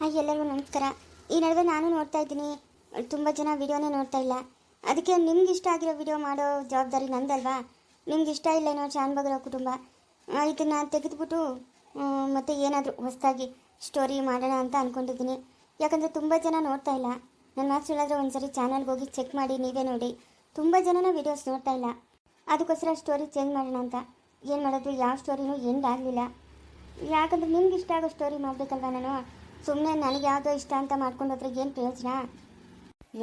Hi ಎಲ್ಲರಿಗೂ ನಮಸ್ಕಾರ. ಈ ನಡುವೆ ನಾನು ನೋಡ್ತಾ ಇದ್ದೀನಿ, ತುಂಬ ಜನ ವಿಡಿಯೋನೇ ನೋಡ್ತಾ ಇಲ್ಲ. ಅದಕ್ಕೆ ನಿಮ್ಗೆ ಇಷ್ಟ ಆಗಿರೋ ವಿಡಿಯೋ ಮಾಡೋ ಜವಾಬ್ದಾರಿ ನಂದಲ್ವಾ? ನಿಮ್ಗೆ ಇಷ್ಟ ಇಲ್ಲ ಏನೋ ಶಾನ್ಭಾಗರ ಕುಟುಂಬ. ಇದನ್ನು ಇದನ್ನ ತೆಗೆದುಬಿಟ್ಟು ಮತ್ತೆ ಏನಾದರೂ ಹೊಸದಾಗಿ ಸ್ಟೋರಿ ಮಾಡೋಣ ಅಂತ ಅಂದ್ಕೊಂಡಿದ್ದೀನಿ ಯಾಕಂದರೆ ತುಂಬ ಜನ ನೋಡ್ತಾ ಇಲ್ಲ. ನನ್ನ ಮಾತು ಹೇಳಿದ್ರೆ ಒಂದ್ಸರಿ ಚಾನಲ್ಗೆ ಹೋಗಿ ಚೆಕ್ ಮಾಡಿ, ನೀವೇ ನೋಡಿ. ತುಂಬ ಜನನ ವಿಡಿಯೋಸ್ ನೋಡ್ತಾ ಇಲ್ಲ. ಅದಕ್ಕೋಸ್ಕರ ಸ್ಟೋರಿ ಚೇಂಜ್ ಮಾಡೋಣ ಅಂತ. ಏನು ಮಾಡೋದು, ಯಾವ ಸ್ಟೋರಿನೂ ಎಂಡ್ ಆಗಲಿಲ್ಲ. ಯಾಕಂದ್ರೆ ನಿಮ್ಗೆ ಇಷ್ಟ ಆಗೋ ಸ್ಟೋರಿ ಮಾಡಬೇಕಲ್ವ ನಾನು? ಸುಮ್ಮನೆ ನನಗೆ ಯಾವುದೋ ಇಷ್ಟ ಅಂತ ಮಾಡ್ಕೊಂಡೋದ್ರೆ ಏನು ಪ್ರಯೋಜನ?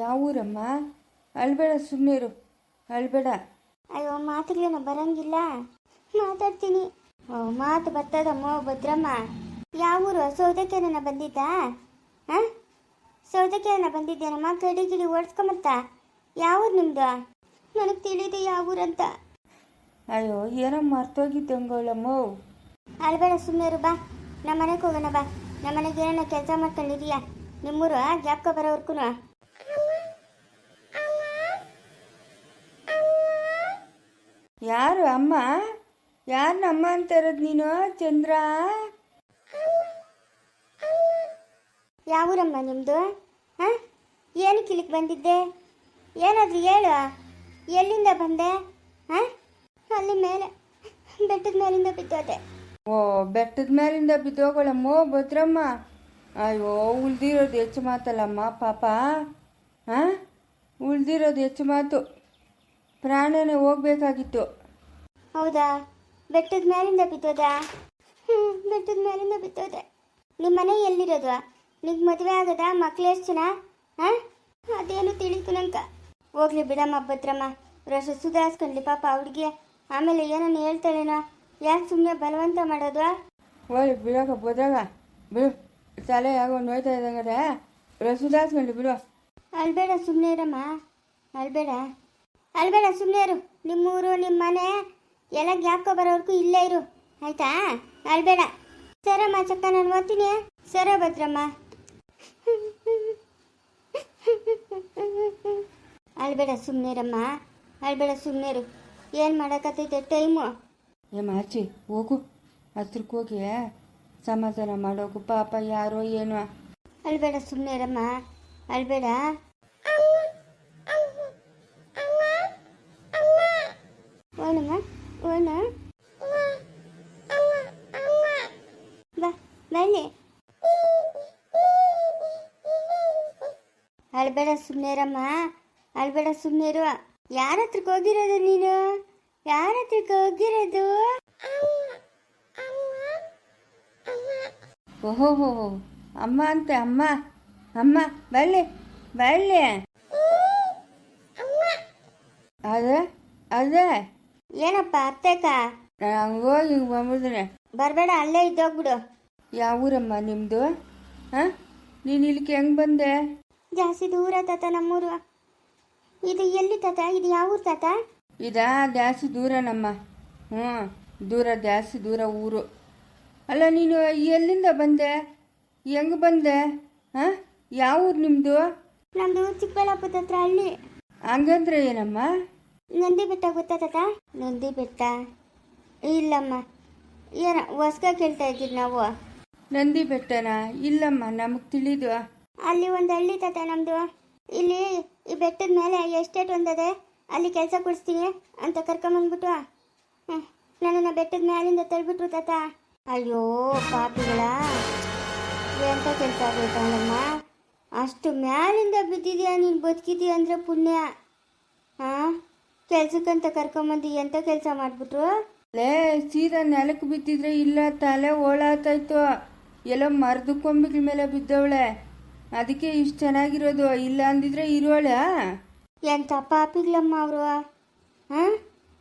ಯಾವ ಊರಮ್ಮ? ಅಳ್ಬೇಡ ಸುಮ್ಮನೆ ಇರು. ಅಳ್ಬೇಡ. ಅಯ್ಯೋ ಮಾತುಗಳೇನು ಬರಂಗಿಲ್ಲ? ಮಾತಾಡ್ತೀನಿ. ಓ ಮಾತು ಬರ್ತದಮ್ಮ ಭದ್ರಮ್ಮ. ಯಾವ ಊರು? ಸೌದೆಕೆನ ಬಂದಿದ್ದಾ? ಹಾಂ? ಸೌದೆಕೆನ ಬಂದಿದ್ದೇನಮ್ಮ ಕಡಿ ಗಿಡಿ ಓಡಿಸ್ಕೊಂಬತ್ತ ಯಾವ ಊರು ನಿಮ್ಮದು ನನಗೆ ತಿಳಿದು ಯಾವ ಊರಂತ ಅಯ್ಯೋ ಏನೋ ಮರ್ತೋಗಿದ್ದಂಗೋಳಮ್ಮ ಅಲ್ಬೇಡ ಸುಮ್ಮನೆ ಬಾ. ನಮ್ಮ ಮನೆಗೆ ಹೋಗೋಣ ಬಾ. ನಮ್ಮ ಮನೆಗೆ ಏನೋ ಕೆಲಸ ಮಾಡ್ಕೊಂಡಿದೀಯಾ? ನಿಮ್ಮೂರು ಜಾಬ್ಕ ಬರೋವರ್ಗೂ ಯಾರು ಅಮ್ಮ? ಯಾರು ಅಮ್ಮ ಅಂತ ಇರೋದು ನೀನು ಚಂದ್ರ? ಯಾವೂರಮ್ಮ ನಿಮ್ಮದು ಹಾಂ ಏನು ಕಿಲಿಕ್ ಬಂದಿದ್ದೆ? ಏನಾದರೂ ಹೇಳು. ಎಲ್ಲಿಂದ ಬಂದೆ? ಹಾಂ ಅಲ್ಲಿ ಮೇಲೆ ಬೆಟ್ಟದ ಮೇಲಿಂದ ಬಿದ್ದೋದೆ. ಓ, ಬೆಟ್ಟದ ಮೇಲಿಂದ ಬಿದ್ದೋಗಳಮ್ಮ ಭದ್ರಮ್ಮ. ಅಯ್ಯೋ, ಉಳ್ದಿರೋದು ಹೆಚ್ಚು ಮಾತಲ್ಲಮ್ಮ, ಪಾಪ. ಹಾಂ ಉಳ್ದಿರೋದು ಹೆಚ್ಚು ಮಾತು. ಪ್ರಾಣನೇ ಹೋಗ್ಬೇಕಾಗಿತ್ತು. ಹೌದಾ? ಬೆಟ್ಟದ ಮೇಲಿಂದ ಬಿದ್ದೋದಾ? ಹ್ಞೂ ಬೆಟ್ಟದ ಮೇಲಿಂದ ಬಿದ್ದೋದೆ. ನಿಮ್ಮ ಮನೆ ಎಲ್ಲಿರೋದು? ನಿಂಗೆ ಮದುವೆ ಆಗದ, ಮಕ್ಳು ಎಷ್ಟು ಜನ? ಹಾಂ ಅದೇನು ತಿಳಿತು ನಂಕ ಹೋಗ್ಲಿ ಬಿಡಮ್ಮ ಭದ್ರಮ್ಮ. ರಸ ಸುಧಾರಿಸ್ಕೊಂಡ್ಲಿ ಪಾಪ ಹುಡುಗಿ. ಆಮೇಲೆ ಏನನ್ನ ಹೇಳ್ತಾಳೇನೋ? ಯಾಕೆ ಸುಮ್ಮನೆ ಬಲವಂತ ಮಾಡೋದು? ಓಯ್ ಬಿಡೋಕ ಬೋದಾಗ ಬಿಡು. ತಲೆ ಯಾಗೋ ನೋಯ್ತಾ ಇದ್ದಂಗದೆ ರಸುದಾಸ್ಕೊಂಡು ಬಿಡು ಅಲ್ಬೇಡ ಸುಮ್ಮನೆ ಇರಮ್ಮ. ಅಲ್ಬೇಡ ಅಲ್ಬೇಡ ಸುಮ್ಮನೆ ಇರು. ನಿಮ್ಮೂರು ನಿಮ್ಮ ಮನೆ ಎಲ್ಲ ಗ್ಯಾಪ್ಕೊ ಬರೋವರೆಗೂ ಇಲ್ಲೇ ಇರು. ಆಯ್ತಾ? ಅಲ್ಬೇಡ ಸರಮ್ಮ ಚಕ್ಕ ನಾನು ಓದ್ತೀನಿ. ಸರ ಭದ್ರಮ್ಮ. ಅಲ್ಬೇಡ ಸುಮ್ಮನೆ ಇರಮ್ಮ. ಅಲ್ಬೇಡ ಸುಮ್ಮನೆ ಇರು. ಏನು ಮಾಡೋಕತ್ತೈತೆ? ಟೈಮು. ಏ ಮಾಚಿ ಹೋಗು. ಹತ್ರಕ್ಕೆ ಹೋಗಿ ಸಮಾಧಾನ ಮಾಡೋಕು ಪಾಪ ಯಾರೋ ಏನೋ. ಅಲ್ಬೇಡ ಸುಮ್ಮನೆ ಇರಮ್ಮ. ಅಲ್ಬೇಡ ಓಣಮ್ಮ ಓಣ ಬಾ ಸುಮ್ಮನೆ ಇರಮ್ಮ. ಅಲ್ಬೇಡ ಸುಮ್ಮನೆ ಇರುವ ಯಾರ ಹತ್ರಕ್ಕೆ ಹೋಗಿರೋದು ನೀನು? ಯಾರ ಹತ್ರಕ್ಕೆ ಹೋಗಿರೋದು? ಓಹೋ ಅಮ್ಮ ಅಂತ ಅಮ್ಮ. ಅಮ್ಮ ಬಳ್ಳಿ ಬಳ್ಳಿ ಅದೇ ಅದೇ. ಏನಪ್ಪ ಅತ್ತೇಕ ನಾನು ಹೋಗಿ ಬಂಬಿಡ್ತೀನಿ ಬರಬೇಡ ಅಲ್ಲೇ ಇದ್ದೋಗ್ಬಿಡು. ಯಾವ ಊರಮ್ಮ ನಿಮ್ಮದು ಹಾಂ? ನೀನು ಇಲ್ಲಿಗೆ ಹೆಂಗ್ ಬಂದೆ? ಜಾಸ್ತಿ ದೂರ ತಾತ ನಮ್ಮೂರು. ಇದು ಎಲ್ಲಿ ತಾತ? ಇದು ಯಾವ ಊರು ತಾತ? ಇದಾ ಜಾಸ್ತಿ ದೂರ ನಮ್ಮ. ಹ್ಞೂ ದೂರ ಜಾಸ್ತಿ ದೂರ ಊರು. ಅಲ್ಲ ನೀನು ಎಲ್ಲಿಂದ ಬಂದೆ? ಹೆಂಗೆ ಬಂದೆ? ಹಾಂ ಯಾವ ಊರು ನಿಮ್ಮದು ನಮ್ಮದು ಚಿಕ್ಕಬಳ್ಳಾಪುರ ಹತ್ರ ಅಲ್ಲಿ ಹಂಗಂದ್ರೆ ಏನಮ್ಮ? ನಂದಿ ಬೆಟ್ಟ ಗೊತ್ತಾ ತಾತ? ನಂದಿ ಬೆಟ್ಟ ಇಲ್ಲಮ್ಮ. ಏನ ಹೊಸ್ಕ ಕೇಳ್ತಾ ಇದ್ದೀವಿ ನಾವು? ನಂದಿ ಬೆಟ್ಟನ ಇಲ್ಲಮ್ಮ ನಮಗೆ ತಿಳಿದು. ಅಲ್ಲಿ ಒಂದು ಹಳ್ಳಿ ತಾತ ನಮ್ಮದು ಇಲ್ಲಿ ಈ ಬೆಟ್ಟದ ಮೇಲೆ ಎಸ್ಟೇಟ್ ಒಂದದೆ ಅಲ್ಲಿ ಕೆಲಸ ಕೊಡಿಸ್ತೀನಿ ಅಂತ ಕರ್ಕೊಂಬಂದ್ಬಿಟ್ಟು ನನ್ನನ್ನು ಬೆಟ್ಟದ ಮೇಲಿಂದ ತಳ್ಬಿಟ್ರು ತಾತ. ಅಯ್ಯೋ, ಪಾಪಿಗಳ. ಎಂತ ಕೆಲಸ ಆಗೋಯ್ತಲ್ಲಮ್ಮ ಅಷ್ಟು ಮ್ಯಾಲಿಂದ ಬಿದ್ದಿದ್ಯಾ ನೀನು ಬದುಕಿದ್ದೀಯ ಅಂದರೆ ಪುಣ್ಯ. ಹಾಂ ಕೆಲ್ಸಕ್ಕಂತ ಕರ್ಕೊಂಬಂದು ಎಂತ ಕೆಲಸ ಮಾಡಿಬಿಟ್ರು? ಲೇ, ಸೀದಾ ನೆಲಕ್ಕೆ ಬಿದ್ದಿದ್ರೆ ಇಲ್ಲ, ತಲೆ ಓಳಾತಾಯ್ತು ಎಲ್ಲೋ ಮರದ ಕೊಂಬಿಗಳ ಮೇಲೆ ಬಿದ್ದವಳೆ. ಅದಕ್ಕೆ ಇಷ್ಟು ಚೆನ್ನಾಗಿರೋದು, ಇಲ್ಲ ಅಂದಿದ್ರೆ ಇರೋಳ ಎಂತ ಪಾಪಿಗಳಮ್ಮ ಅವರು? ಹಾಂ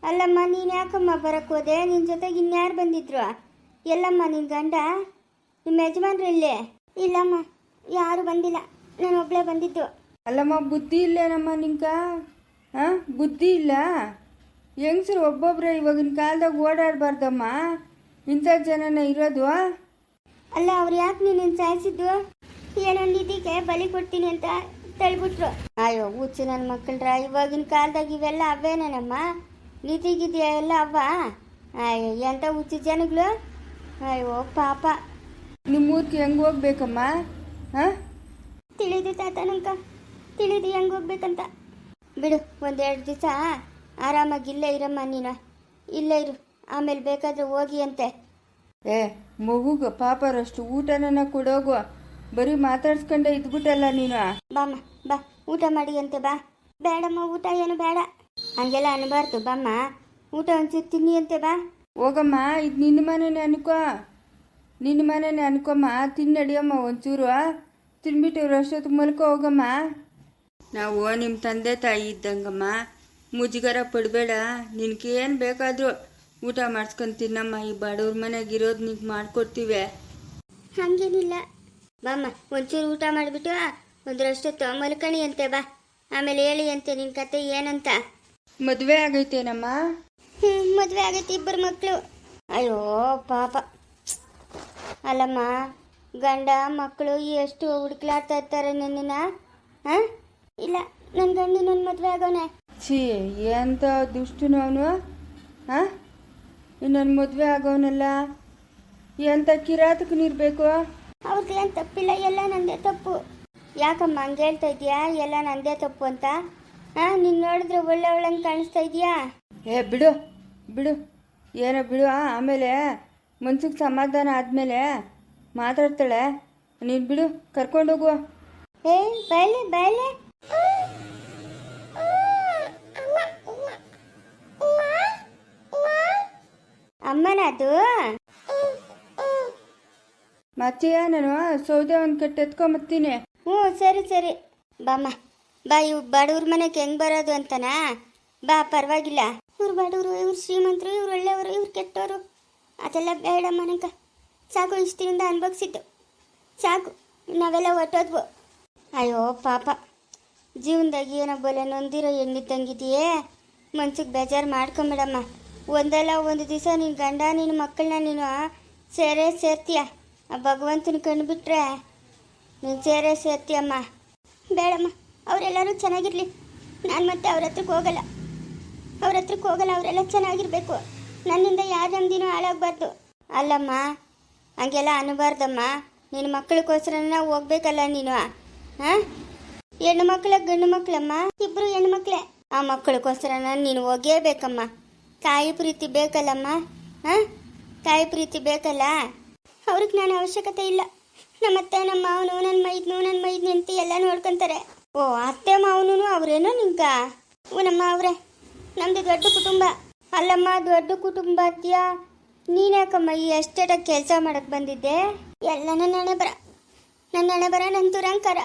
ಅಲ್ಲಮ್ಮ ನೀನು ಯಾಕಮ್ಮ ಬರಕ್ಕೆ ಹೋದೆ? ನಿನ್ನ ಜೊತೆಗೆ ಇನ್ಯಾರು ಬಂದಿದ್ರು? ಎಲ್ಲಮ್ಮ ನಿನ್ನ ಗಂಡ? ನಿಮ್ಮ ಯಜಮಾನ್ರು ಇಲ್ಲೇ? ಇಲ್ಲಮ್ಮ ಯಾರು ಬಂದಿಲ್ಲ. ನಾನು ಒಬ್ಳೆ ಬಂದಿದ್ದು. ಅಲ್ಲಮ್ಮ ಬುದ್ಧಿ ಇಲ್ಲೇನಮ್ಮ ನಿಂಕ ಹಾಂ ಬುದ್ಧಿ ಇಲ್ಲ? ಹೆಂಗಸರು ಒಬ್ಬೊಬ್ರೆ ಇವಾಗಿನ ಕಾಲದಾಗ ಓಡಾಡಬಾರ್ದಮ್ಮ? ಇಂಥ ಜನನ ಇರೋದು? ಅಲ್ಲ ಅವ್ರು ಯಾಕೆ ನೀನು ಸಾಯಿಸಿದ್ದು? ಏನೋ ನಿಧಿಗೆ ಬಲಿ ಕೊಡ್ತೀನಿ ಅಂತ ತಳ್ಬಿಟ್ರು ಅಯ್ಯೋ ಹುಚ್ಚು ನನ್ನ ಮಕ್ಕಳ್ರ ಇವಾಗಿನ ಕಾಲದಾಗ ಇವೆಲ್ಲ ಅವೇನೇನಮ್ಮ? ನಿಧಿಗಿದೆಯಾ ಎಲ್ಲ ಅವ್ವ? ಅಯ್ಯೋ ಎಂಥ ಹುಚ್ಚು ಜನಗಳು? ಅಯ್ಯೋ ಪಾಪ. ನಿಮ್ಮ ಊರಿಗೆ ಹೆಂಗೆ ಹೋಗ್ಬೇಕಮ್ಮ? ಹಾಂ? ತಿಳಿದು ತಾತ ನಂಕ. ತಿಳಿದು ಹೆಂಗ್ ಹೋಗ್ಬೇಕಂತ. ಬಿಡು ಒಂದೆರಡು ದಿವಸ ಆರಾಮಾಗಿ ಇಲ್ಲೇ ಇರಮ್ಮ ನೀನು. ಇಲ್ಲೇ ಇರು ಆಮೇಲೆ ಬೇಕಾದ್ರೆ ಹೋಗಿ ಅಂತೆ. ಏ ಮಗುಗ ಪಾಪರಷ್ಟು ಊಟನ ಕೊಡೋಗು. ಬರೀ ಮಾತಾಡ್ಸ್ಕೊಂಡೆ ಇದ್ಬಿಟ್ಟಲ್ಲ ನೀನು? ಬಾಮ್ಮ ಬಾ ಊಟ ಮಾಡಿ ಅಂತೆ ಬಾ. ಬೇಡಮ್ಮ ಊಟ ಏನು ಬೇಡ. ಹಂಗೆಲ್ಲ ಅನ್ಬಾರ್ದು ಬಾಮ್ಮ. ಊಟ ಒಂಚೂರು ತಿನ್ನಿ ಅಂತೆ ಬಾ. ಹೋಗಮ್ಮ ಇದು ನಿನ್ನ ಮನೇನೆ ಅನ್ಕೋ. ನಿನ್ನ ಮನೇನೆ ಅನ್ಕೊಮ್ಮ ತಿನ್ನಡಿಯಮ್ಮ ಒಂಚೂರು. ತಿನ್ಬಿಟ್ಟು ಅಷ್ಟೊತ್ತು ಮಲ್ಕೋ ಹೋಗಮ್ಮ. ನಾವು ನಿಮ್ಮ ತಂದೆ ತಾಯಿ ಇದ್ದಂಗಮ್ಮ. ಮುಜುಗರ ಪಡಬೇಡ ನಿನ್ಗೇನು ಬೇಕಾದರೂ ಊಟ ಮಾಡಿಸ್ಕೊಂಡು ತಿನ್ನಮ್ಮ. ಈ ಬಡವ್ರ ಮನೆಗೆ ಇರೋದು ನಿಂಗೆ ಮಾಡಿಕೊಡ್ತೀವಿ. ಹಂಗೇನಿಲ್ಲ. ಬಾಮ್ಮ ಒಂಚೂರು ಊಟ ಮಾಡಿಬಿಟ್ಟು ಒಂದರಷ್ಟೊತ್ತು ಮಲ್ಕಣಿ ಅಂತೆ ಬಾ. ಆಮೇಲೆ ಹೇಳಿ ಅಂತೆ ನಿನ್ನ ಕತೆ ಏನಂತ? ಮದುವೆ ಆಗೈತೇನಮ್ಮ? ಹ್ಞೂ ಮದುವೆ ಆಗೈತಿ ಇಬ್ಬರು ಮಕ್ಕಳು ಅಯ್ಯೋ ಪಾಪ. ಅಲ್ಲಮ್ಮ ಗಂಡ ಮಕ್ಕಳು ಎಷ್ಟು ಹುಡುಕ್ಲಾಡ್ತಾ ಇರ್ತಾರೆ ನನ್ನನ್ನ ಹಾಂ ಇಲ್ಲ ನನ್ನ ಗಂಡ ನನ್ನ ಮದುವೆ ಆಗೋನೆ. ಛೀ ಎಂತ ದುಷ್ಟನು ಅವನು? ಹಾಂ ಇನ್ನೊಂದು ಮದುವೆ ಆಗೋನಲ್ಲ? ಎಂತ ಕಿರಾತಕನಿರ್ಬೇಕು ಅವ್ರಿಗೆ ಏನು ತಪ್ಪಿಲ್ಲ ಎಲ್ಲ ನಂದೇ ತಪ್ಪು. ಯಾಕಮ್ಮ ಹಂಗೆ ಹೇಳ್ತಾ ಇದೀಯಾ? ಎಲ್ಲ ನಂದೇ ತಪ್ಪು ಅಂತ? ಹಾ ನೀನು ನೋಡಿದ್ರೆ ಒಳ್ಳೆ ಕಾಣಿಸ್ತಾ ಇದೀಯಾ? ಏ ಬಿಡು ಬಿಡು. ಏನೋ ಬಿಡು ಆಮೇಲೆ ಮನ್ಸಿಗೆ ಸಮಾಧಾನ ಆದಮೇಲೆ ಮಾತಾಡ್ತಾಳೆ. ನೀನು ಬಿಡು ಕರ್ಕೊಂಡು ಹೋಗುವ ಏ ಬಯಲೆ ಬಯಲೆ ಅಮ್ಮನ ಅದು? ಮತ್ತೆಯ ನಾನು ಸೌದೆ ಒಂದು ಕಟ್ಟು ಎತ್ಕೊಂಬತ್ತೀನಿ. ಹ್ಞೂ, ಸರಿ ಸರಿ. ಬಾಮ್ಮ, ಬಾ, ಇವ್ ಬಡವ್ರ ಮನೆಗೆ ಹೆಂಗ್ ಬರೋದು ಅಂತನಾ? ಬಾ, ಪರವಾಗಿಲ್ಲ. ಇವ್ರು ಬಡವರು, ಇವ್ರು ಶ್ರೀಮಂತರು, ಇವ್ರು ಒಳ್ಳೆಯವರು, ಇವ್ರು ಕೆಟ್ಟವರು. ಅದೆಲ್ಲ ಬೇಡ ಮನೆಗೆ ಸಾಕು ಇಷ್ಟಿನಿಂದ ಅನ್ಭವಿಸಿದ್ದು. ಸಾಕು, ನಾವೆಲ್ಲ ಹೊಟ್ಟೋದ್ವು ಅಯ್ಯೋ, ಪಾಪ. ಜೀವನದಾಗ ಏನೋ ಬಲೆ ನೊಂದಿರೋ ಹೆಣ್ಣಿದ್ದಂಗಿದೆಯೇ? ಮನ್ಸಿಗೆ ಬೇಜಾರು ಮಾಡ್ಕೊಂಬಿಡಮ್ಮ. ಒಂದಲ್ಲ ಒಂದು ದಿವಸ ನಿನ್ನ ಗಂಡ ನಿನ್ನ ಮಕ್ಕಳನ್ನ ನೀನು ಸೇರೇ ಸೇರ್ತೀಯ. ಆ ಭಗವಂತನ ಕಂಡುಬಿಟ್ರೆ ನೀನು ಸೇರೇ ಸೇರ್ತೀಯಮ್ಮ ಬೇಡಮ್ಮ, ಅವರೆಲ್ಲರೂ ಚೆನ್ನಾಗಿರಲಿ. ನಾನು ಮತ್ತೆ ಅವ್ರ ಹತ್ರಕ್ಕೆ ಹೋಗಲ್ಲ. ಅವ್ರ ಹತ್ರಕ್ಕೆ ಹೋಗಲ್ಲ, ಅವರೆಲ್ಲ ಚೆನ್ನಾಗಿರ್ಬೇಕು. ನನ್ನಿಂದ ಯಾರ ನಮ್ದಿನೂ ಹಾಳಾಗಬಾರ್ದು. ಅಲ್ಲಮ್ಮ, ಹಂಗೆಲ್ಲ ಅನ್ನಬಾರ್ದಮ್ಮ ನಿನ್ನ ಮಕ್ಕಳಿಗೋಸ್ಕರ ಹೋಗ್ಬೇಕಲ್ಲ ನೀನು, ಹಾಂ? ಹೆಣ್ಣು ಮಕ್ಕಳ ಗಂಡು ಮಕ್ಕಳಮ್ಮ ಇಬ್ರು ಹೆಣ್ಣು ಮಕ್ಕಳೇ ಆ ಮಕ್ಕಳಿಗೋಸ್ಕರ ನೀನು ಹೋಗೇಬೇಕಮ್ಮ. ತಾಯಿ ಪ್ರೀತಿ ಬೇಕಲ್ಲಮ್ಮ, ಹಾಂ? ತಾಯಿ ಪ್ರೀತಿ ಬೇಕಲ್ಲ? ಅವ್ರಿಗೆ ನಾನು ಅವಶ್ಯಕತೆ ಇಲ್ಲ. ನಮ್ಮ ಅತ್ತೆ, ನಮ್ಮ ಮಾವನು ನನ್ನ ಮೈದ್ನು ನನ್ನ ಮೈದ್ನು ಅಂತ ಎಲ್ಲ ನೋಡ್ಕೊಂತಾರೆ. ಓ, ಅತ್ತೆ ಮಾವನು ಅವ್ರೇನೋ ನಿಂಗ ಓ, ನಮ್ಮ ಅವ್ರೆ, ನಮ್ದು ದೊಡ್ಡ ಕುಟುಂಬ. ಅಲ್ಲಮ್ಮ, ದೊಡ್ಡ ಕುಟುಂಬ ಅತ್ಯಾ ನೀನ್ಯಾಕಮ್ಮ ಈ ಎಸ್ಟೇಟಾಗ ಕೆಲಸ ಮಾಡಕ್ ಬಂದಿದ್ದೆ? ಎಲ್ಲ ನನ್ನ ಹಣೆ ಬರ ನನ್ನ ಹಣೆ ಬರ ನನ್ನ ದುರಂಕಾರ.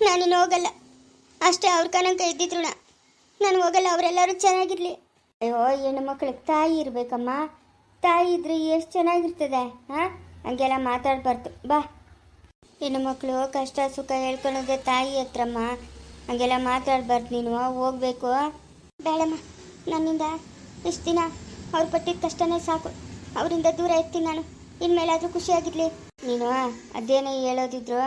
ನಾನಿನ್ನು ಹೋಗಲ್ಲ. ಅಷ್ಟೇ ಅವ್ರ ಕನಕ ಇದ್ದಿದ್ರು ನಾನು ಹೋಗಲ್ಲ, ಅವರೆಲ್ಲರೂ ಚೆನ್ನಾಗಿರ್ಲಿ. ಅಯ್ಯೋ, ಹೆಣ್ಣು ಮಕ್ಕಳಿಗೆ ತಾಯಿ ಇರ್ಬೇಕಮ್ಮ. ತಾಯಿ ಇದ್ರೆ ಎಷ್ಟು ಚೆನ್ನಾಗಿರ್ತದೆ, ಹಾಂ? ಹಂಗೆಲ್ಲ ಮಾತಾಡಬಾರ್ದು. ಬಾ. ಹೆಣ್ಣು ಮಕ್ಕಳು ಕಷ್ಟ ಸುಖ ಹೇಳ್ಕೊಳೋದೆ ತಾಯಿ ಹತ್ರಮ್ಮ. ಹಂಗೆಲ್ಲ ಮಾತಾಡಬಾರ್ದು ನೀನು. ಹೋಗ್ಬೇಕು. ಬೇಡಮ್ಮ. ನನ್ನಿಂದ ಇಷ್ಟು ದಿನ ಅವ್ರ ಪಟ್ಟಿದ ಕಷ್ಟನೇ ಸಾಕು. ಅವರಿಂದ ದೂರ ಇರ್ತೀನಿ ನಾನು. ಇನ್ಮೇಲಾದ್ರೂ ಖುಷಿಯಾಗಿರ್ಲಿ. ನೀನು ಅದೇನೇ ಹೇಳೋದಿದ್ರು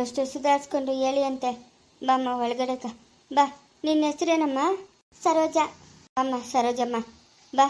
ಅಷ್ಟು ಸುಧಾರಿಸ್ಕೊಂಡು ಹೇಳಿ ಅಂತೆ ಬಾಮ್ಮ ಒಳಗಡೆಕ ಬಾ. ನಿನ್ನ ಹೆಸರೇನಮ್ಮ? ಸರೋಜ. ಅಮ್ಮ ಸರೋಜಮ್ಮ. ಬಾ.